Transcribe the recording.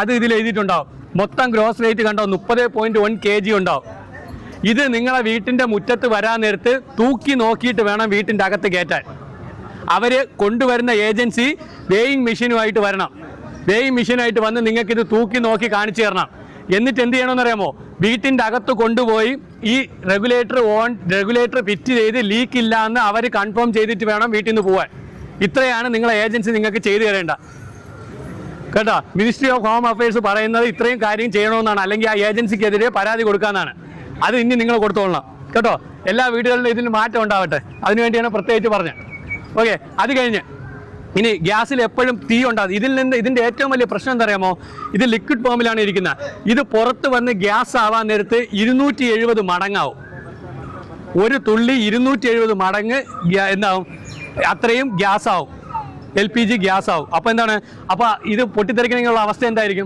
അത് ഇതിൽ എഴുതിയിട്ടുണ്ടാവും. മൊത്തം ഗ്രോസ് റേറ്റ് കണ്ടോ മുപ്പത് പോയിന്റ് വൺ കെ ജി ഉണ്ടാവും. ഇത് നിങ്ങളെ വീട്ടിന്റെ മുറ്റത്ത് വരാൻ നേരത്ത് തൂക്കി നോക്കിയിട്ട് വേണം വീട്ടിന്റെ അകത്ത് കയറ്റാൻ. അവർ കൊണ്ടുവരുന്ന ഏജൻസി വേയിങ് മെഷീനുമായിട്ട് വരണം. വേയിങ് മെഷീനായിട്ട് വന്ന് നിങ്ങൾക്ക് ഇത് തൂക്കി നോക്കി കാണിച്ചു തരണം. എന്നിട്ട് എന്ത് ചെയ്യണമെന്ന് അറിയാമോ വീട്ടിന്റെ അകത്ത് കൊണ്ടുപോയി ഈ റെഗുലേറ്റർ ഓൺ റെഗുലേറ്റർ ഫിറ്റ് ചെയ്ത് ലീക്ക് ഇല്ല എന്ന് അവർ കൺഫേം ചെയ്തിട്ട് വേണം വീട്ടിൽ നിന്ന് പോവാൻ. ഇത്രയാണ് നിങ്ങളെ ഏജൻസി നിങ്ങൾക്ക് ചെയ്തു തരേണ്ട. കേട്ടോ മിനിസ്ട്രി ഓഫ് ഹോം അഫയേഴ്സ് പറയുന്നത് ഇത്രയും കാര്യം ചെയ്യണമെന്നാണ്. അല്ലെങ്കിൽ ആ ഏജൻസിക്കെതിരെ പരാതി കൊടുക്കാന്നാണ്. അത് ഇനി നിങ്ങൾ കൊടുത്തോളണം. കേട്ടോ എല്ലാ വീടുകളിലും ഇതിന് മാറ്റം ഉണ്ടാവട്ടെ. അതിനുവേണ്ടിയാണ് പ്രത്യേകിച്ച് പറഞ്ഞത്. ഓക്കെ അത് കഴിഞ്ഞ്. ഇനി ഗ്യാസിൽ എപ്പോഴും തീ ഉണ്ടാകും ഇതിൽ നിന്ന് ഇതിന്റെ ഏറ്റവും വലിയ പ്രശ്നം എന്താ അറിയാമോ ഇത് ലിക്വിഡ് ഫോമിലാണ് ഇരിക്കുന്നത്. ഇത് പുറത്ത് വന്ന് ഗ്യാസ് ആവാൻ നേരത്ത് ഇരുന്നൂറ്റി എഴുപത് മടങ്ങാവും. ഒരു തുള്ളി ഇരുന്നൂറ്റി എഴുപത് മടങ്ങ് എന്താവും? അത്രയും ഗ്യാസ് ആവും എൽ പി ജി ഗ്യാസ് ആവും. അപ്പോൾ എന്താണ്? അപ്പോൾ ഇത് പൊട്ടിത്തെറിക്കണമെന്നുള്ള അവസ്ഥ എന്തായിരിക്കും?